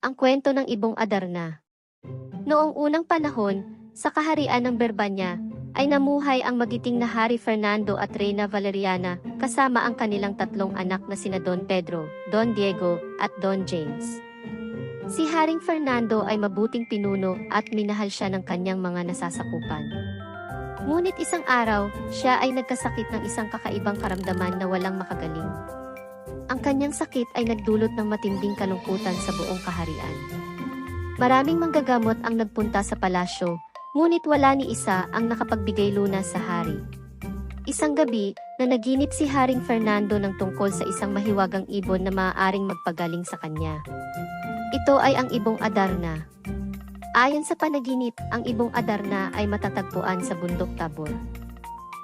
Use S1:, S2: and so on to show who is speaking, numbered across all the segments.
S1: Ang kwento ng ibong Adarna. Noong unang panahon, sa kaharian ng Berbanya, ay namuhay ang magiting na Hari Fernando at Reyna Valeriana kasama ang kanilang tatlong anak na sina Don Pedro, Don Diego, at Don James. Si Haring Fernando ay mabuting pinuno at minahal siya ng kanyang mga nasasakupan. Ngunit isang araw, siya ay nagkasakit ng isang kakaibang karamdaman na walang makagaling. Ang kanyang sakit ay nagdulot ng matinding kalungkutan sa buong kaharian. Maraming manggagamot ang nagpunta sa palasyo, ngunit wala ni isa ang nakapagbigay lunas sa hari. Isang gabi, na naginip si Haring Fernando ng tungkol sa isang mahiwagang ibon na maaaring magpagaling sa kanya. Ito ay ang ibong Adarna. Ayon sa panaginip, ang ibong Adarna ay matatagpuan sa bundok Tabor.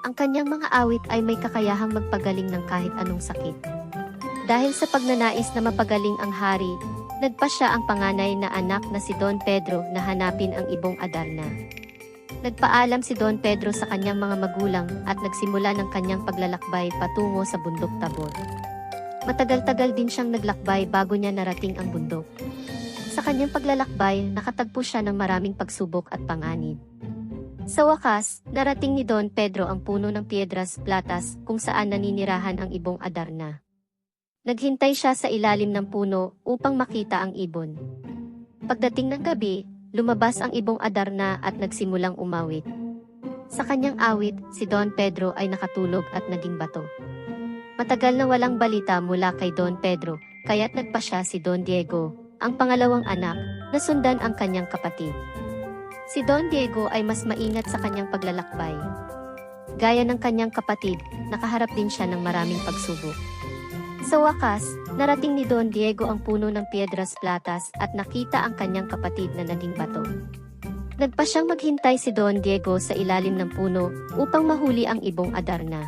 S1: Ang kanyang mga awit ay may kakayahang magpagaling ng kahit anong sakit. Dahil sa pagnanais na mapagaling ang hari, nagpa siya ang panganay na anak na si Don Pedro na hanapin ang ibong Adarna. Nagpaalam si Don Pedro sa kanyang mga magulang at nagsimula ng kanyang paglalakbay patungo sa bundok Tabor. Matagal-tagal din siyang naglakbay bago niya narating ang bundok. Sa kanyang paglalakbay, nakatagpo siya ng maraming pagsubok at panganib. Sa wakas, narating ni Don Pedro ang puno ng Piedras Platas kung saan naninirahan ang ibong Adarna. Naghintay siya sa ilalim ng puno upang makita ang ibon. Pagdating ng gabi, lumabas ang ibong Adarna at nagsimulang umawit. Sa kanyang awit, si Don Pedro ay nakatulog at naging bato. Matagal na walang balita mula kay Don Pedro, kaya't nagpa siya si Don Diego, ang pangalawang anak, na sundan ang kanyang kapatid. Si Don Diego ay mas maingat sa kanyang paglalakbay. Gaya ng kanyang kapatid, nakaharap din siya ng maraming pagsubok. Sa wakas, narating ni Don Diego ang puno ng Piedras Platas at nakita ang kanyang kapatid na naging bato. Nagpa siyang maghintay si Don Diego sa ilalim ng puno upang mahuli ang ibong Adarna.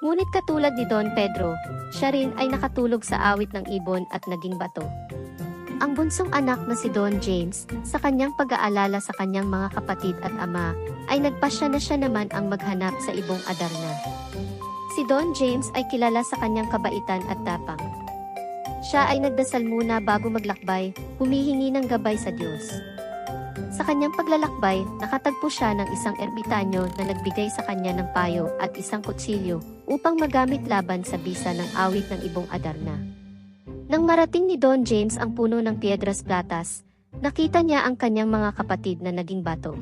S1: Ngunit katulad ni Don Pedro, siya rin ay nakatulog sa awit ng ibon at naging bato. Ang bunsong anak na si Don James, sa kanyang pag-aalala sa kanyang mga kapatid at ama, ay nagpasya na siya naman ang maghanap sa ibong Adarna. Si Don James ay kilala sa kanyang kabaitan at tapang. Siya ay nagdasal muna bago maglakbay, humihingi ng gabay sa Diyos. Sa kanyang paglalakbay, nakatagpo siya ng isang ermitanyo na nagbigay sa kanya ng payo at isang kutsilyo upang magamit laban sa bisa ng awit ng ibong Adarna. Nang marating ni Don James ang puno ng Piedras Platas, nakita niya ang kanyang mga kapatid na naging bato.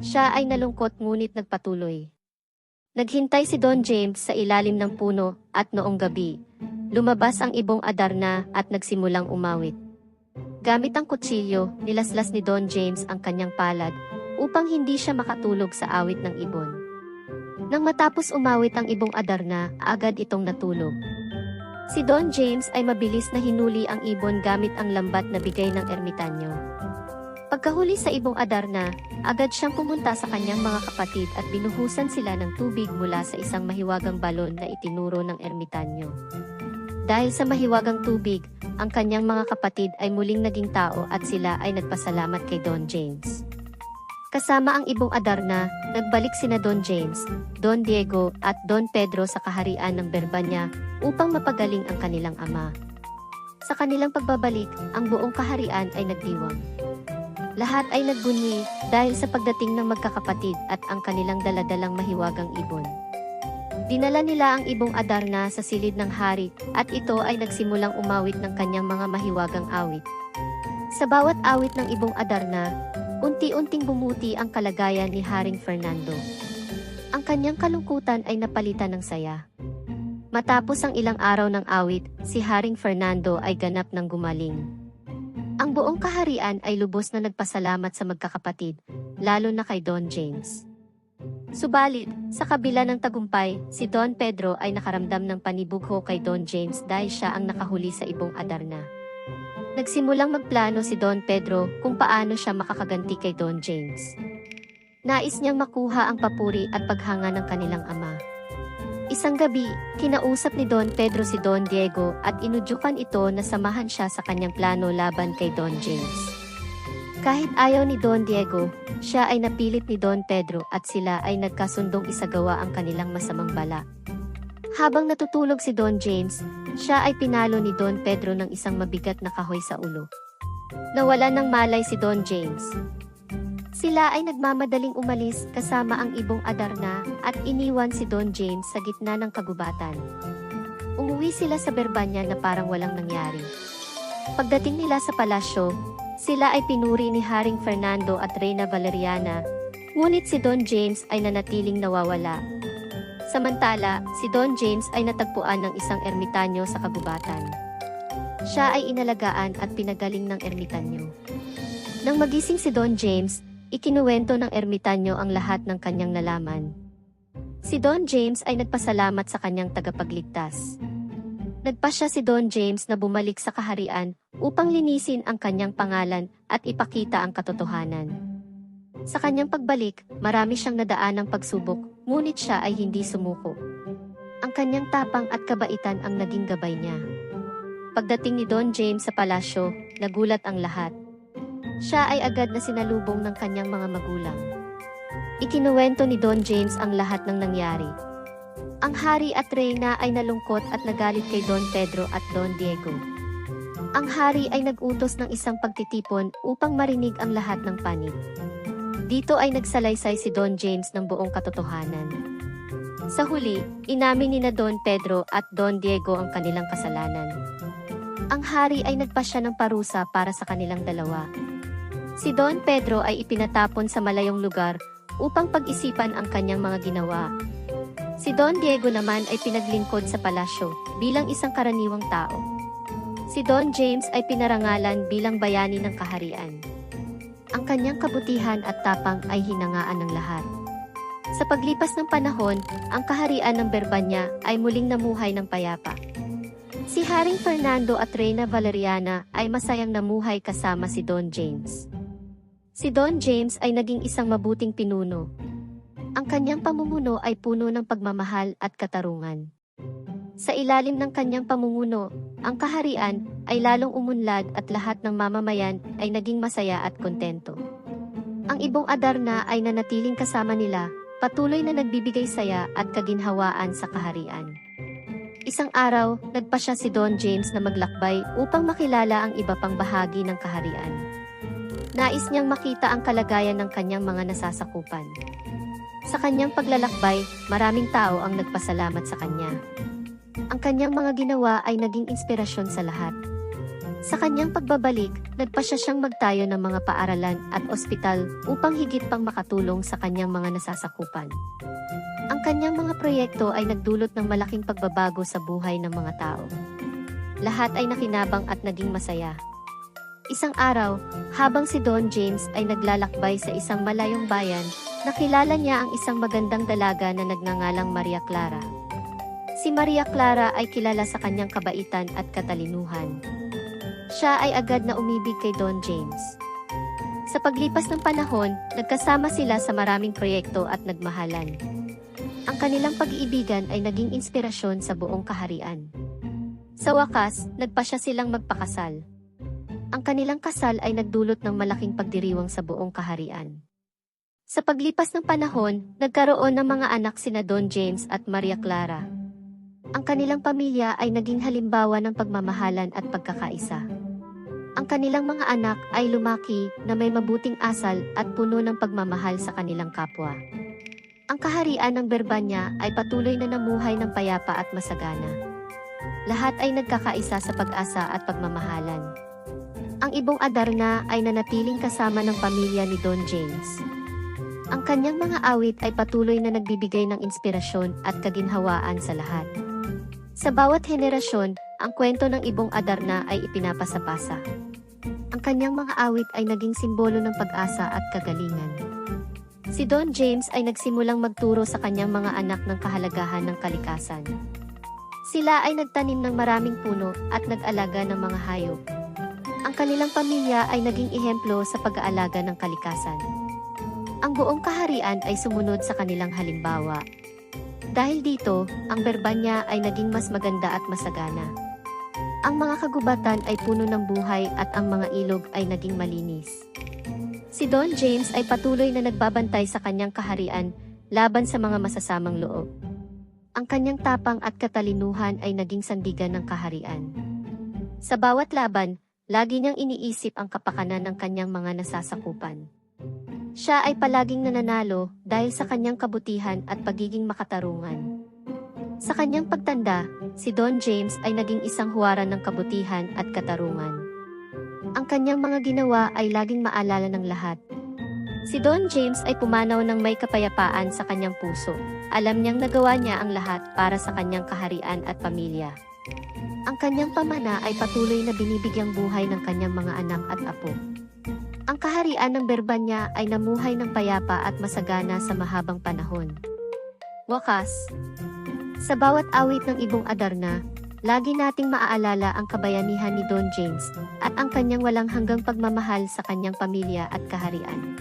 S1: Siya ay nalungkot ngunit nagpatuloy. Naghintay si Don James sa ilalim ng puno at noong gabi, lumabas ang ibong Adarna at nagsimulang umawit. Gamit ang kutsilyo, nilaslas ni Don James ang kanyang palad upang hindi siya makatulog sa awit ng ibon. Nang matapos umawit ang ibong Adarna, agad itong natulog. Si Don James ay mabilis na hinuli ang ibon gamit ang lambat na bigay ng ermitanyo. Pagkahuli sa ibong Adarna, agad siyang pumunta sa kanyang mga kapatid at binuhusan sila ng tubig mula sa isang mahiwagang balon na itinuro ng ermitanyo. Dahil sa mahiwagang tubig, ang kanyang mga kapatid ay muling naging tao at sila ay nagpasalamat kay Don James. Kasama ang ibong Adarna, nagbalik sina Don James, Don Diego at Don Pedro sa kaharian ng Berbanya upang mapagaling ang kanilang ama. Sa kanilang pagbabalik, ang buong kaharian ay nagdiwang. Lahat ay nagbunyi dahil sa pagdating ng magkakapatid at ang kanilang daladalang mahiwagang ibon. Dinala nila ang ibong Adarna sa silid ng hari at ito ay nagsimulang umawit ng kanyang mga mahiwagang awit. Sa bawat awit ng ibong Adarna, unti-unting bumuti ang kalagayan ni Haring Fernando. Ang kanyang kalungkutan ay napalitan ng saya. Matapos ang ilang araw ng awit, si Haring Fernando ay ganap ng gumaling. Ang buong kaharian ay lubos na nagpasalamat sa magkakapatid, lalo na kay Don James. Subalit, sa kabila ng tagumpay, si Don Pedro ay nakaramdam ng panibugho kay Don James dahil siya ang nakahuli sa ibong Adarna. Nagsimulang magplano si Don Pedro kung paano siya makakaganti kay Don James. Nais niyang makuha ang papuri at paghanga ng kanilang ama. Isang gabi, kinausap ni Don Pedro si Don Diego at inudyukan ito na samahan siya sa kanyang plano laban kay Don James. Kahit ayaw ni Don Diego, siya ay napilit ni Don Pedro at sila ay nagkasundong isagawa ang kanilang masamang bala. Habang natutulog si Don James, siya ay pinalo ni Don Pedro ng isang mabigat na kahoy sa ulo. Nawala ng malay si Don James. Sila ay nagmamadaling umalis kasama ang ibong Adarna at iniwan si Don James sa gitna ng kagubatan. Umuwi sila sa Berbanya na parang walang nangyari. Pagdating nila sa palasyo, sila ay pinuri ni Haring Fernando at Reyna Valeriana, ngunit si Don James ay nanatiling nawawala. Samantala, si Don James ay natagpuan ng isang ermitanyo sa kagubatan. Siya ay inalagaan at pinagaling ng ermitanyo. Nang magising si Don James, ikinuwento ng ermitanyo ang lahat ng kanyang nalaman. Si Don James ay nagpasalamat sa kanyang tagapagligtas. Nagpasya si Don James na bumalik sa kaharian upang linisin ang kanyang pangalan at ipakita ang katotohanan. Sa kanyang pagbalik, marami siyang nadaan ng pagsubok, ngunit siya ay hindi sumuko. Ang kanyang tapang at kabaitan ang naging gabay niya. Pagdating ni Don James sa palasyo, nagulat ang lahat. Siya ay agad na sinalubong ng kanyang mga magulang. Ikinuwento ni Don James ang lahat ng nangyari. Ang hari at reyna ay nalungkot at nagalit kay Don Pedro at Don Diego. Ang hari ay nagutos ng isang pagtitipon upang marinig ang lahat ng panig. Dito ay nagsalaysay si Don James ng buong katotohanan. Sa huli, inamin ni na Don Pedro at Don Diego ang kanilang kasalanan. Ang hari ay nagpasya ng parusa para sa kanilang dalawa. Si Don Pedro ay ipinatapon sa malayong lugar upang pag-isipan ang kanyang mga ginawa. Si Don Diego naman ay pinaglingkod sa palasyo bilang isang karaniwang tao. Si Don James ay pinarangalan bilang bayani ng kaharian. Ang kanyang kabutihan at tapang ay hinangaan ng lahat. Sa paglipas ng panahon, ang kaharian ng Berbanya ay muling namuhay ng payapa. Si Haring Fernando at Reyna Valeriana ay masayang namuhay kasama si Don James. Si Don James ay naging isang mabuting pinuno. Ang kanyang pamumuno ay puno ng pagmamahal at katarungan. Sa ilalim ng kanyang pamumuno, ang kaharian ay lalong umunlad at lahat ng mamamayan ay naging masaya at kontento. Ang ibong Adarna ay nanatiling kasama nila, patuloy na nagbibigay saya at kaginhawaan sa kaharian. Isang araw, nagpa siya si Don James na maglakbay upang makilala ang iba pang bahagi ng kaharian. Nais niyang makita ang kalagayan ng kanyang mga nasasakupan. Sa kanyang paglalakbay, maraming tao ang nagpasalamat sa kanya. Ang kanyang mga ginawa ay naging inspirasyon sa lahat. Sa kanyang pagbabalik, nagpasya siyang magtayo ng mga paaralan at ospital upang higit pang makatulong sa kanyang mga nasasakupan. Ang kanyang mga proyekto ay nagdulot ng malaking pagbabago sa buhay ng mga tao. Lahat ay nakinabang at naging masaya. Isang araw, habang si Don James ay naglalakbay sa isang malayong bayan, nakilala niya ang isang magandang dalaga na nagngangalang Maria Clara. Si Maria Clara ay kilala sa kanyang kabaitan at katalinuhan. Siya ay agad na umibig kay Don James. Sa paglipas ng panahon, nagkasama sila sa maraming proyekto at nagmahalan. Ang kanilang pag-iibigan ay naging inspirasyon sa buong kaharian. Sa wakas, nagpasya silang magpakasal. Ang kanilang kasal ay nagdulot ng malaking pagdiriwang sa buong kaharian. Sa paglipas ng panahon, nagkaroon ng mga anak sina Don James at Maria Clara. Ang kanilang pamilya ay naging halimbawa ng pagmamahalan at pagkakaisa. Ang kanilang mga anak ay lumaki na may mabuting asal at puno ng pagmamahal sa kanilang kapwa. Ang kaharian ng Berbanya ay patuloy na namuhay ng payapa at masagana. Lahat ay nagkakaisa sa pag-asa at pagmamahalan. Ang ibong Adarna ay nanatiling kasama ng pamilya ni Don James. Ang kanyang mga awit ay patuloy na nagbibigay ng inspirasyon at kaginhawaan sa lahat. Sa bawat henerasyon, ang kwento ng ibong Adarna ay ipinapasapasa. Ang kanyang mga awit ay naging simbolo ng pag-asa at kagalingan. Si Don James ay nagsimulang magturo sa kanyang mga anak ng kahalagahan ng kalikasan. Sila ay nagtanim ng maraming puno at nag-alaga ng mga hayop. Ang kanilang pamilya ay naging ehemplo sa pag-aalaga ng kalikasan. Ang buong kaharian ay sumunod sa kanilang halimbawa. Dahil dito, ang Berbanya ay naging mas maganda at masagana. Ang mga kagubatan ay puno ng buhay at ang mga ilog ay naging malinis. Si Don James ay patuloy na nagbabantay sa kanyang kaharian laban sa mga masasamang loob. Ang kanyang tapang at katalinuhan ay naging sandigan ng kaharian. Sa bawat laban, lagi niyang iniisip ang kapakanan ng kanyang mga nasasakupan. Siya ay palaging nananalo dahil sa kanyang kabutihan at pagiging makatarungan. Sa kanyang pagtanda, si Don James ay naging isang huwaran ng kabutihan at katarungan. Ang kanyang mga ginawa ay laging maalala ng lahat. Si Don James ay pumanaw ng may kapayapaan sa kanyang puso. Alam niyang nagawa niya ang lahat para sa kanyang kaharian at pamilya. Ang kanyang pamana ay patuloy na binibigyang buhay ng kanyang mga anak at apo. Ang kaharian ng Berbanya ay namuhay ng payapa at masagana sa mahabang panahon. Wakas, sa bawat awit ng ibong Adarna, lagi nating maaalala ang kabayanihan ni Don James at ang kanyang walang hanggang pagmamahal sa kanyang pamilya at kaharian.